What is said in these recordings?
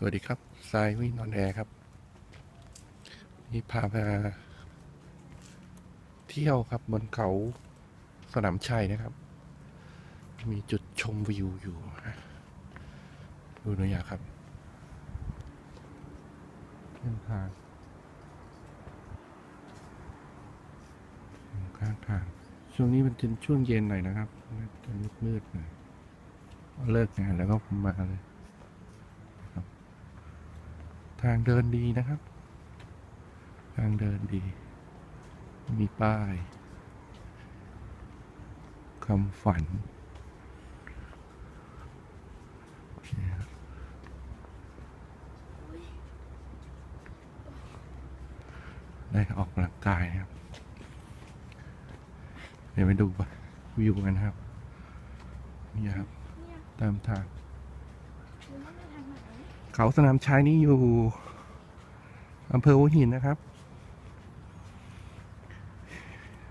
สวัสดีครับทรายวินอนแอร์ครับ นี่พามาเที่ยวครับบนเขาสนามชัยนะครับ มีจุดชมวิวอยู่ดูหน่อยครับเส้นทางข้างทาง ช่วงนี้มันเป็นช่วงเย็นหน่อยนะครับจะมืดๆหน่อยเลิกงานแล้วก็มาเลย ทางเดินดีนะครับ ทางเดินดี มีป้ายคำฝันโอเคครับได้ออกกำลังกายนะครับ เดี๋ยวไปดูวิวกันครับ นี่ครับเนี่ยตามทาง หรือว่าไปทางไหน เขาสนามชัยนี่อยู่อำเภอหัวหินนะครับ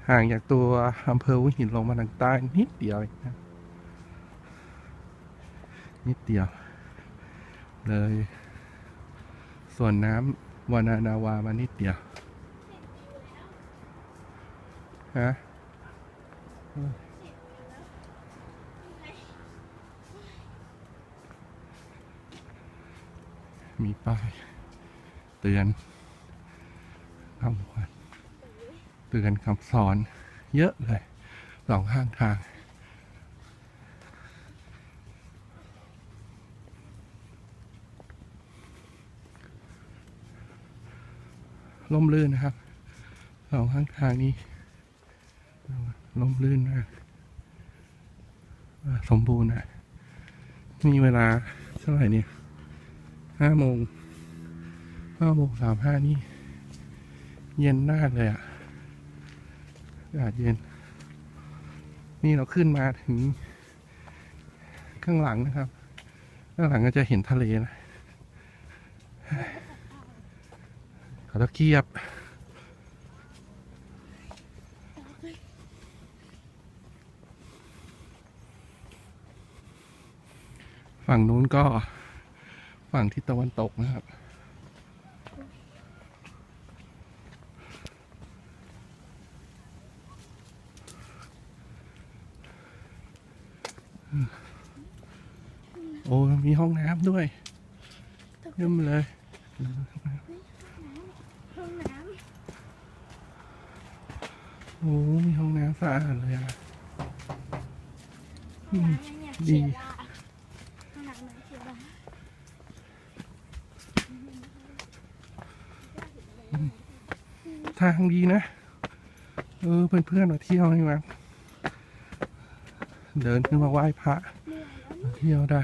ห่างจากตัวอำเภอหัวหินลงมาทางใต้นิดเดียวนะนิดเดียว เลย ส่วนน้ำวานานาวามานิดเดียวฮะ มีป้ายเตือนคำวันเตือนคำสอนเยอะเลยสองข้างทางล่มลื่นนะครับสองข้างทางนี้ล่มลื่นมากสมบูรณ์นะมีเวลาเท่าไหร่เนี่ย ห้าโมงห้าโมงสามห้านี่ เย็นมากเลยอะ่ะอากาศเย็น นี่เราขึ้นมาถึง ข้างหลังนะครับ ข้างหลังก็จะเห็นทะเลนะขาตะเกียบฝั่งนู้นก็ ฝั่งทิศตะวันตกนะครับ โอ้ มีห้องน้ำด้วยเยี่ยมเลยห้องน้โอ้ มีห้องน้ำสะอาดเลยอะำห้องน้ำเนี่ยดี เชียร์ละห้องน้ำไหนเชียร์ละ ทางดีนะ เออเพื่อนๆมาเที่ยวนี่มั้งเดินขึ้นมาไหว้พระมาเที่ยวได้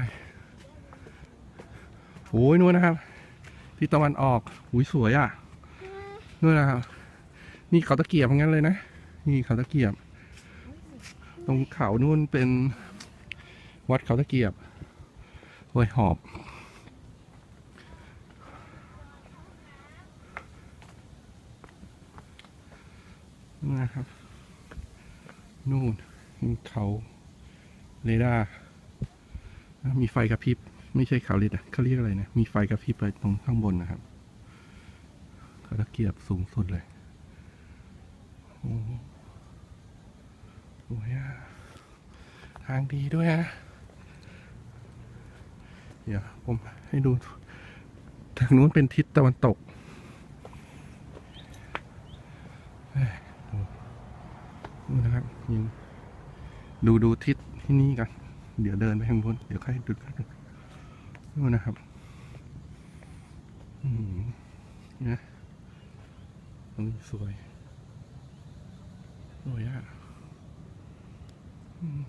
โอ้ยนู่นนะครับที่ตะวันออกอุ้ยสวยอะนู่นนะครับนี่เขาตะเกียบงั้นเลยนะนี่เขาตะเกียบ ตรงเขานู่นเป็นวัดเขาตะเกียบโอ้ยหอบ นะครับ นู่นมีเขาเรดาร์มีไฟกระพริบ ไม่ใช่เขาเรดาร์เขาเรียกอะไรนะ มีไฟกระพริบไปตรงข้างบนนะครับเขาตะเกียบสูงสุดเลยโอ้โหสวยอะทางดีด้วยอะเดี๋ยวผมให้ดู ทางนู้นเป็นทิศตะวันตก นะครับยิงดูดูทิศที่นี่กันเดี๋ยวเดินไปข้างบนเดี๋ยวค่อยดูกันดูนะครับอืมเนี่ยตรงนี้สวยสวยอะอืม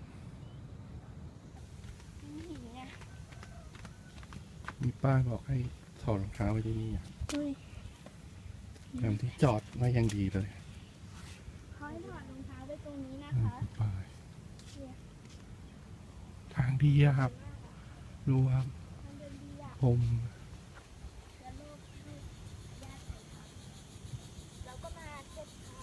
นี่ไงมีป้ายบอกให้ถอดรองเท้าไว้ที่นี่อะเฮ้ยแถมที่จอดไว้ยังดีเลย เขาให้ถอดรองเท้าไว้ตรงนี้นะ อืม คะ ป้าย เนี่ย ทาง ดีอะครับ ดูครับมันเดินดีอะผมแล้วลูกให้ญาติใส่ครับเราก็มาเช็ดเท้า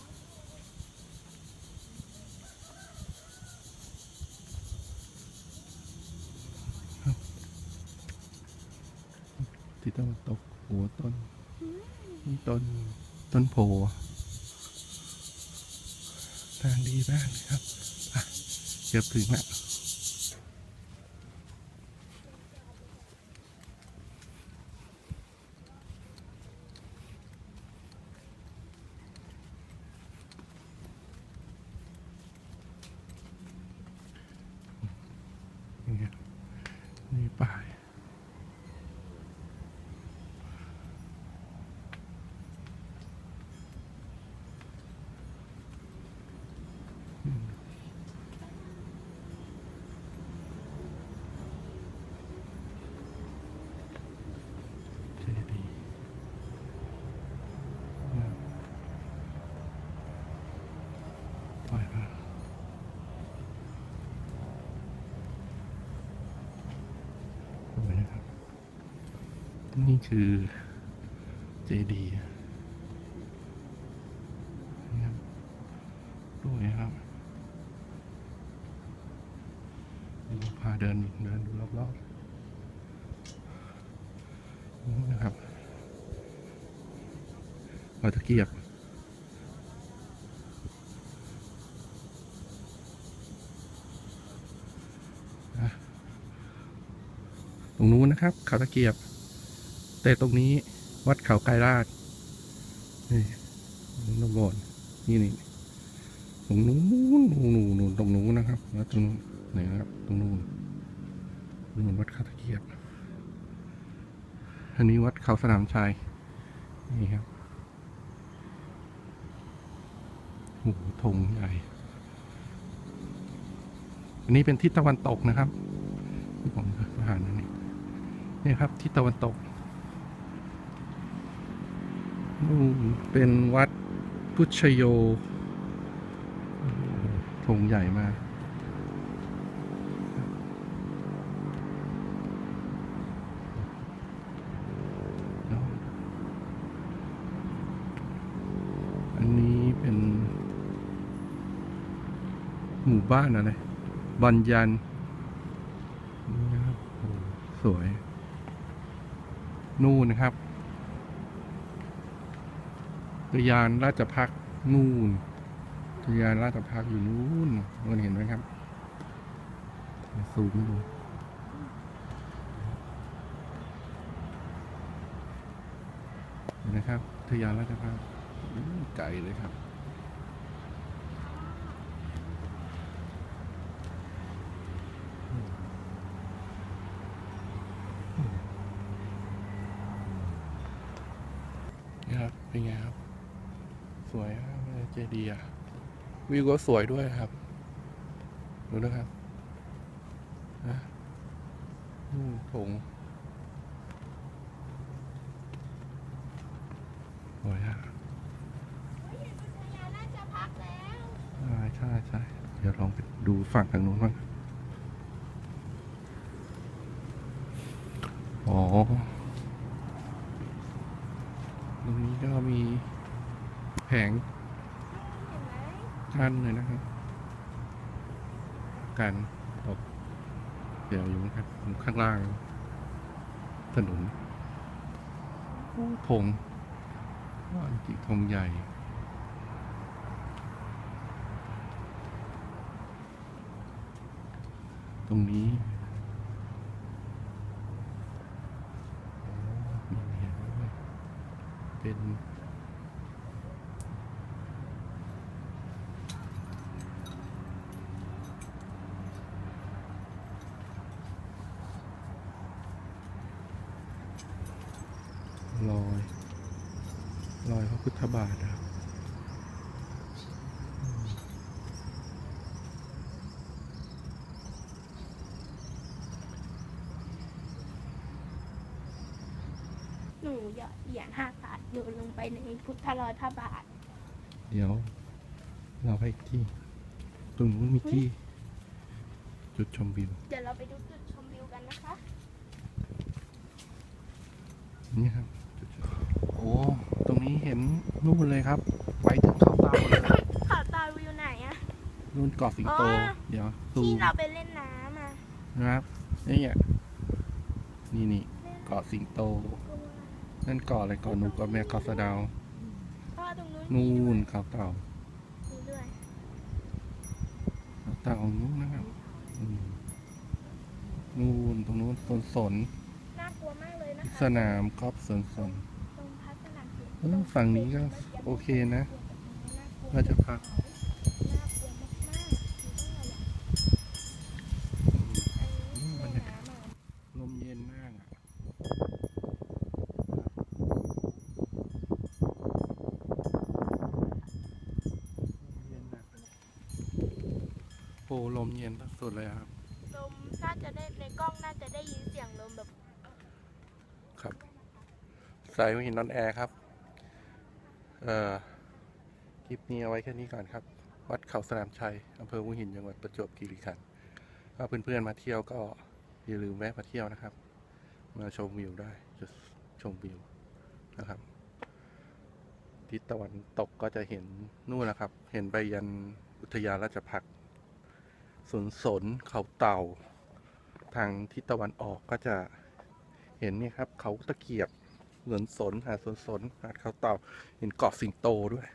ติดตะวันตกโอ้ต้นนี่ต้น ต้นโพทางดีมากเลยครับเกือบถึงแล้วนี่ไงนี่ป่าย เจดีย์เนี่ยปล่อยมาสวยนะครับ นี่คือเจดีย์นี่ครับสวยครับเดี๋ยวพาเดินเดินดูรอบๆนี่นะครับเราตะเกียบตรงนู้นนะครับเขาตะเกียบ แต่ตรงนี้วัดเขาไกรราชนี่ตรงโบนนี่นี่ตรงนู้นนู้นนู้นตรงนู้นนะครับแล้วตรงนู้นไหนนะครับ ตรงนู้นนู้นวัดเขาตะเกียบอันนี้วัดเขาสนามชัยนี่ครับโอ้โหธงใหญ่อันนี้เป็นทิศตะวันตกนะครับที่ผมผ่านนนี้นี่ครับทิศตะวันตก เป็นวัดพุทธโยธงใหญ่มากอันนี้เป็น หมู่บ้านอะไรบันยันสวย นู่นนะครับ ทยานราชพักนู่นทยานราชพักอยู่นู่นนู่นเห็นไหมครับซูมให้ดูเห็นะครับทยานราชพักไกลเลยครับนี่ครับเป็นไงครับ เจดีย์วิวก็สวยด้วยครับ ดูนะครับนี่ถงสวยอะใช่ใช่ใช่เดี๋ยวลองไปดูฝั่งทางนู้นบ้างอ๋อตรงนี้ก็มีแผง ท่านเลยนะครับ การตกเดี๋ยวอยู่นะครับข้างล่าง ถนนโอ้ธงว่าจิธงใหญ่ตรงนี้มีเห็นไหมเป็นรอย รอยพระพุทธบาทนะครับหนูหยอดเหรียญห้าบาทโยนลงไปในพุทธรอยพระบาท เดี๋ยว เราไปอีกที่ ตรงนู้นมีที่ จุดชมวิว เดี๋ยวเราไปดูจุดชมวิวกันนะคะ นี่ครับจุดชมโอ้ต รงนี้เห็นนู่นเลยครับ ไปถึงเขาเตาเลยขอตาวิวไหนอะนู่นเกาะสิงโตอ๋อเดี๋ยวซูที่มเราไปเล่นน้ำอะนะครับ นี่อะนี่นี่เกาะสิงโตกลัวนั่นเกาะอะไรเกาะหนูเกาะแม่เกาะสะเดาวเพราะว่าตรงนู้นนู่นเขาเต่ามีด้วยเขาเต่านู้นนะครับอืมนู่นตรงนู้นสวนสนน่ากลัวมากเลยนะคะสนามกอล์ฟสวนสน ฝั่งนี้ก็โอเคนะน่ากลัวว่าจะพักน่ากลัวมากๆคือต้องระวังอืมไอ้บรรยากาศน้ำอะลมเย็นมากอะเย็นอะโอ้ลมเย็นสุดเลยครับ ลมน่าจะได้ในกล้องน่าจะได้ยินเสียงลมแบบ ครับสายหัวหินนอนแอร์ครับเอ่อ คลิปนี้เอาไว้แค่นี้ก่อนครับ วัดเขาสนามชัยอำเภอหัวหินจังหวัดประจวบคีรีขันธ์ถ้าเพื่อนๆมาเที่ยวก็อย่าลืมแวะมาเที่ยวนะครับ มาชมวิวได้จะชมวิวนะครับทิศตะวันตกก็จะเห็นนู่นนะครับ เห็นไปยันอุทยานราชพักษ์สนสนเขาเต่า ทางทิศตะวันออกก็จะเห็นนี่ครับ เขาตะเกียบ สวนสนหาดสวนสนหาดเขาเต่าเห็นเกาะสิงโตด้วย